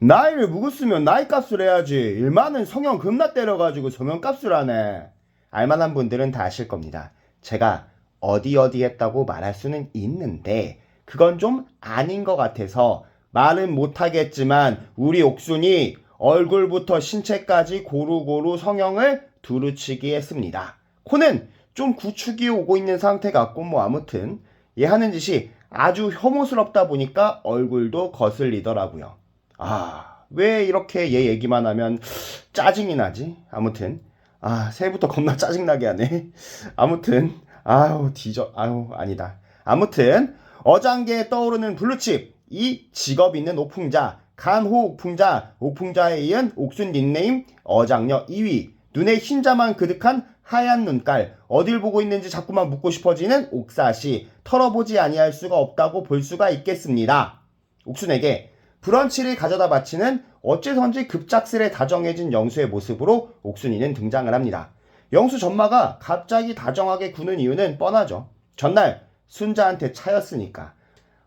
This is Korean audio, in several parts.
나이를 묵었으면 나이 값을 해야지. 일만은 성형 겁나 때려가지고 소면 값을 하네. 알만한 분들은 다 아실 겁니다. 제가 어디 어디 했다고 말할 수는 있는데 그건 좀 아닌 것 같아서 말은 못하겠지만 우리 옥순이 얼굴부터 신체까지 고루고루 성형을 두루치기 했습니다. 코는 좀 구축이 오고 있는 상태 같고 뭐 아무튼 얘 하는 짓이 아주 혐오스럽다 보니까 얼굴도 거슬리더라고요. 아, 왜 이렇게 얘 얘기만 하면 짜증이 나지? 아무튼, 아, 새해부터 겁나 짜증나게 하네. 아무튼, 아유, 뒤져, 아유, 아니다. 아무튼, 어장계에 떠오르는 블루칩, 이 직업 있는 옥풍자, 간호 옥풍자, 옥풍자에 이은 옥순 닉네임 어장녀 2위, 눈에 흰자만 그득한 하얀 눈깔, 어딜 보고 있는지 자꾸만 묻고 싶어지는 옥사시, 털어보지 아니할 수가 없다고 볼 수가 있겠습니다. 옥순에게 브런치를 가져다 바치는 어째선지 급작스레 다정해진 영수의 모습으로 옥순이는 등장을 합니다. 영수 전마가 갑자기 다정하게 구는 이유는 뻔하죠. 전날 순자한테 차였으니까.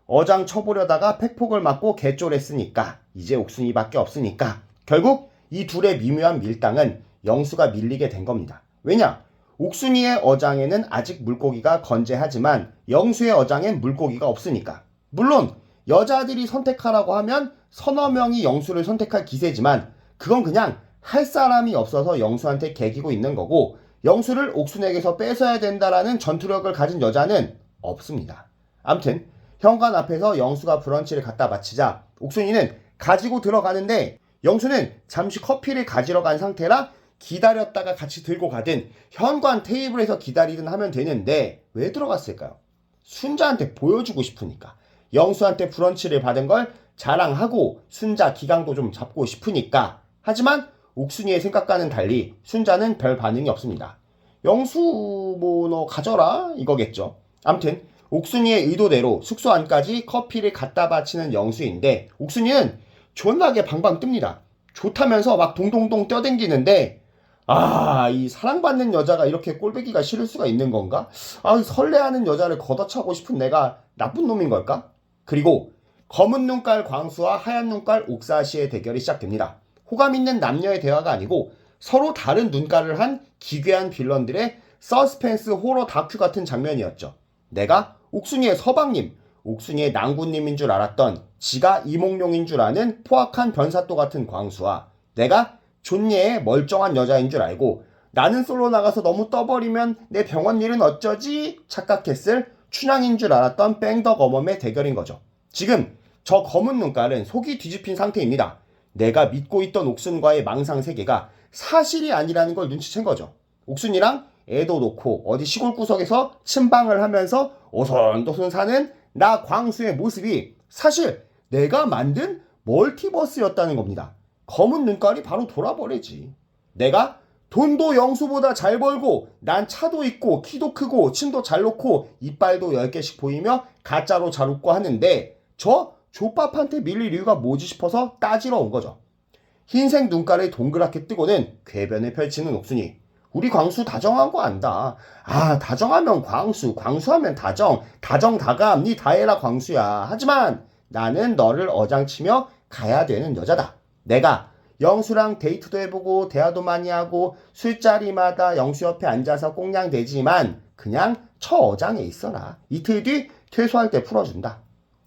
어장 쳐보려다가 팩폭을 맞고 개쫄했으니까. 이제 옥순이밖에 없으니까. 결국 이 둘의 미묘한 밀당은 영수가 밀리게 된 겁니다. 왜냐? 옥순이의 어장에는 아직 물고기가 건재하지만 영수의 어장엔 물고기가 없으니까. 물론 여자들이 선택하라고 하면 서너 명이 영수를 선택할 기세지만 그건 그냥 할 사람이 없어서 영수한테 개기고 있는 거고 영수를 옥순에게서 뺏어야 된다라는 전투력을 가진 여자는 없습니다. 암튼 현관 앞에서 영수가 브런치를 갖다 바치자 옥순이는 가지고 들어가는데 영수는 잠시 커피를 가지러 간 상태라 기다렸다가 같이 들고 가든 현관 테이블에서 기다리든 하면 되는데 왜 들어갔을까요? 순자한테 보여주고 싶으니까 영수한테 브런치를 받은 걸 자랑하고 순자 기강도 좀 잡고 싶으니까 하지만 옥순이의 생각과는 달리 순자는 별 반응이 없습니다. 영수 뭐 너 가져라 이거겠죠. 암튼 옥순이의 의도대로 숙소 안까지 커피를 갖다 바치는 영수인데 옥순이는 존나게 방방 뜹니다. 좋다면서 막 동동동 떠댕기는데 아, 이 사랑받는 여자가 이렇게 꼴배기가 싫을 수가 있는 건가? 아, 설레하는 여자를 걷어차고 싶은 내가 나쁜 놈인 걸까? 그리고 검은 눈깔 광수와 하얀 눈깔 옥사시의 대결이 시작됩니다. 호감 있는 남녀의 대화가 아니고 서로 다른 눈깔을 한 기괴한 빌런들의 서스펜스 호러 다큐 같은 장면이었죠. 내가 옥순이의 서방님, 옥순이의 낭군님인 줄 알았던 지가 이몽룡인 줄 아는 포악한 변사또 같은 광수와 내가 존예의 멀쩡한 여자인 줄 알고 나는 솔로 나가서 너무 떠버리면 내 병원 일은 어쩌지 착각했을 춘향인 줄 알았던 뺑덕 어멈의 대결인 거죠. 지금 저 검은 눈깔은 속이 뒤집힌 상태입니다. 내가 믿고 있던 옥순과의 망상 세계가 사실이 아니라는 걸 눈치챈 거죠. 옥순이랑 애도 놓고 어디 시골 구석에서 침방을 하면서 오손도손 사는 나 광수의 모습이 사실 내가 만든 멀티버스였다는 겁니다. 검은 눈깔이 바로 돌아버리지. 내가 돈도 영수보다 잘 벌고 난 차도 있고 키도 크고 침도 잘 놓고 이빨도 10개씩 보이며 가짜로 잘 웃고 하는데 저 족밥한테 밀릴 이유가 뭐지 싶어서 따지러 온 거죠. 흰색 눈깔을 동그랗게 뜨고는 궤변을 펼치는 옥순이 우리 광수 다정한 거 안다. 아 다정하면 광수 광수하면 다정 다정다감 니 다해라 광수야. 하지만 나는 너를 어장치며 가야 되는 여자다. 내가 영수랑 데이트도 해보고 대화도 많이 하고 술자리마다 영수 옆에 앉아서 꽁냥대지만 그냥 처어장에 있어라. 이틀 뒤 퇴소할 때 풀어준다.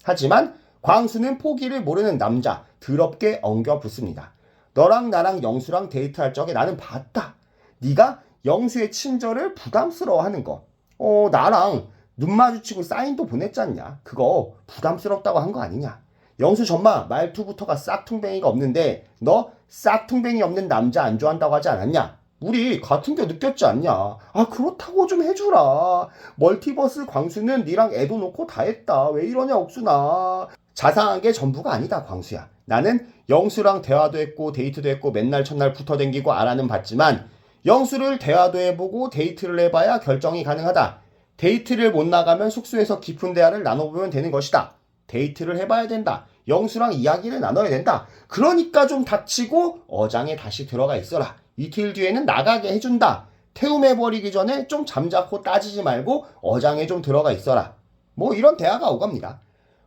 하지만 광수는 포기를 모르는 남자 더럽게 엉겨 붙습니다. 너랑 나랑 영수랑 데이트할 적에 나는 봤다. 네가 영수의 친절을 부담스러워하는 거. 어 나랑 눈 마주치고 사인도 보냈잖냐. 그거 부담스럽다고 한 거 아니냐. 영수 전마 말투부터가 싹퉁뱅이가 없는데 너 싹퉁뱅이 없는 남자 안 좋아한다고 하지 않았냐? 우리 같은 게 느꼈지 않냐? 아 그렇다고 좀 해주라. 멀티버스 광수는 니랑 애도 놓고 다 했다. 왜 이러냐 옥수나. 자상한 게 전부가 아니다 광수야. 나는 영수랑 대화도 했고 데이트도 했고 맨날 첫날 붙어댕기고 알아는 봤지만 영수를 대화도 해보고 데이트를 해봐야 결정이 가능하다. 데이트를 못 나가면 숙소에서 깊은 대화를 나눠보면 되는 것이다. 데이트를 해봐야 된다. 영수랑 이야기를 나눠야 된다. 그러니까 좀 닥치고 어장에 다시 들어가 있어라. 이틀 뒤에는 나가게 해준다. 태움해버리기 전에 좀 잠자코 따지지 말고 어장에 좀 들어가 있어라. 뭐 이런 대화가 오갑니다.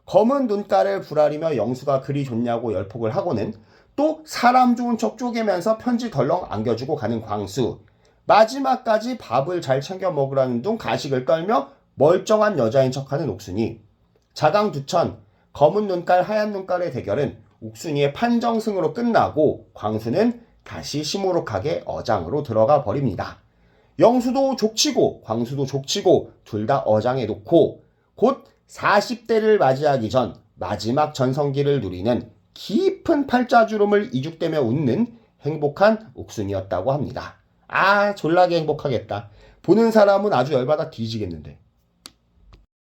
검은 눈가를 부라리며 영수가 그리 좋냐고 열폭을 하고는 또 사람 좋은 척 쪼개면서 편지 덜렁 안겨주고 가는 광수. 마지막까지 밥을 잘 챙겨 먹으라는 둥 가식을 떨며 멀쩡한 여자인 척하는 옥순이. 자강 두천 검은 눈깔 하얀 눈깔의 대결은 옥순이의 판정승으로 끝나고 광수는 다시 시무룩하게 어장으로 들어가 버립니다. 영수도 족치고 광수도 족치고 둘 다 어장에 놓고 곧 40대를 맞이하기 전 마지막 전성기를 누리는 깊은 팔자주름을 이죽대며 웃는 행복한 옥순이었다고 합니다. 아 졸라게 행복하겠다. 보는 사람은 아주 열받아 뒤지겠는데.